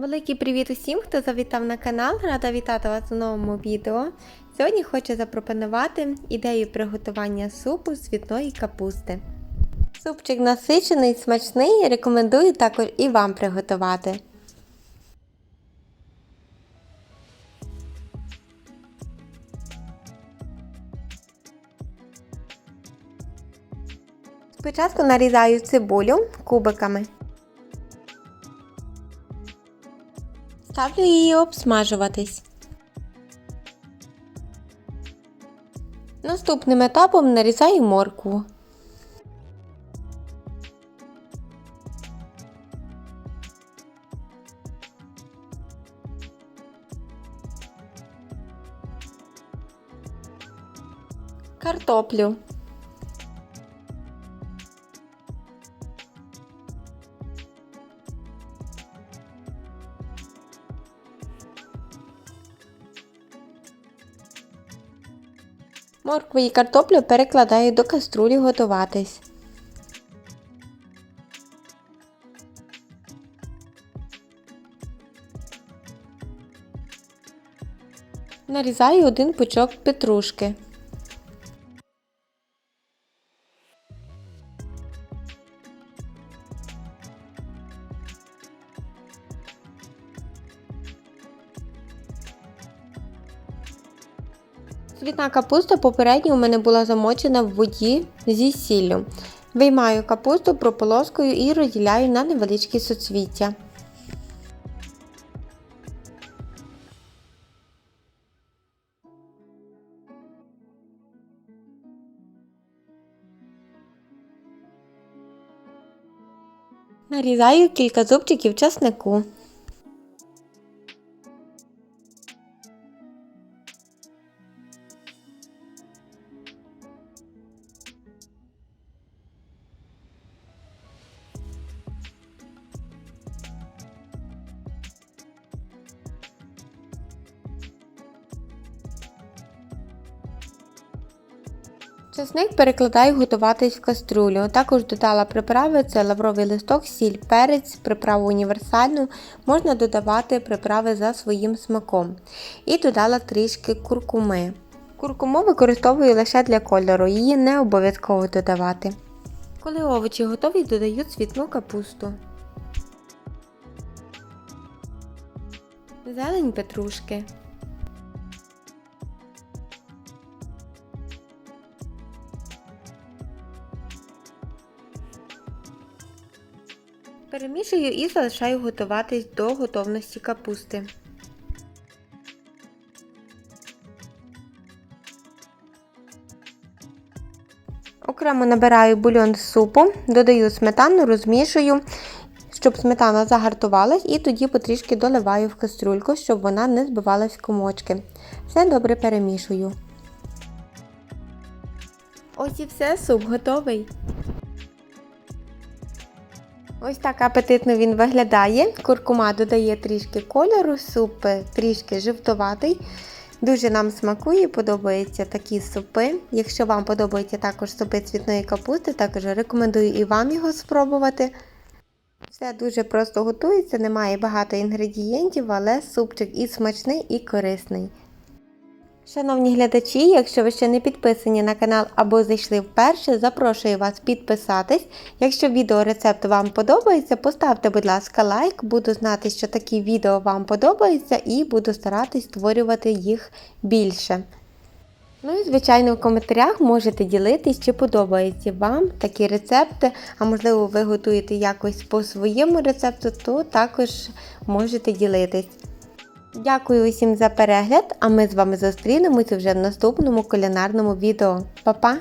Великий привіт усім, хто завітав на канал. Рада вітати вас у новому відео. Сьогодні хочу запропонувати ідею приготування супу з цвітної капусти. Супчик насичений, смачний, рекомендую також і вам приготувати. Спочатку нарізаю цибулю кубиками. Ставлю її обсмажуватись. Наступним етапом нарізаю моркву. Картоплю. Моркву і картоплю перекладаю до каструлі готуватись. Нарізаю один пучок петрушки. Цвітна капуста попередньо у мене була замочена в воді зі сіллю. Виймаю капусту прополоскою і розділяю на невеличкі соцвіття. Нарізаю кілька зубчиків часнику. Часник перекладаю готуватись в каструлю. Також додала приправи, це лавровий листок, сіль, перець, приправу універсальну. Можна додавати приправи за своїм смаком. І додала трішки куркуми. Куркуму використовую лише для кольору, її не обов'язково додавати. Коли овочі готові, додаю цвітну капусту. Зелень петрушки. Перемішую і залишаю готуватись до готовності капусти. Окремо набираю бульон з супу, додаю сметану, розмішую, щоб сметана загартувалась, і тоді потрішки доливаю в кастрюльку, щоб вона не збивалась в комочки. Все добре перемішую. Ось і все, суп готовий. Ось так апетитно він виглядає. Куркума додає трішки кольору, суп трішки жовтуватий. Дуже нам смакує, подобаються такі супи. Якщо вам подобаються також супи цвітної капусти, також рекомендую і вам його спробувати. Все дуже просто готується, немає багато інгредієнтів, але супчик і смачний, і корисний. Шановні глядачі, якщо ви ще не підписані на канал або зайшли вперше, запрошую вас підписатись. Якщо відеорецепт вам подобається, поставте, будь ласка, лайк, буду знати, що такі відео вам подобаються, і буду старатись створювати їх більше. Ну і, звичайно, в коментарях можете ділитись, чи подобаються вам такі рецепти, а можливо, ви готуєте якось по своєму рецепту, то також можете ділитись. Дякую усім за перегляд, а ми з вами зустрінемось вже в наступному кулінарному відео. Па-па!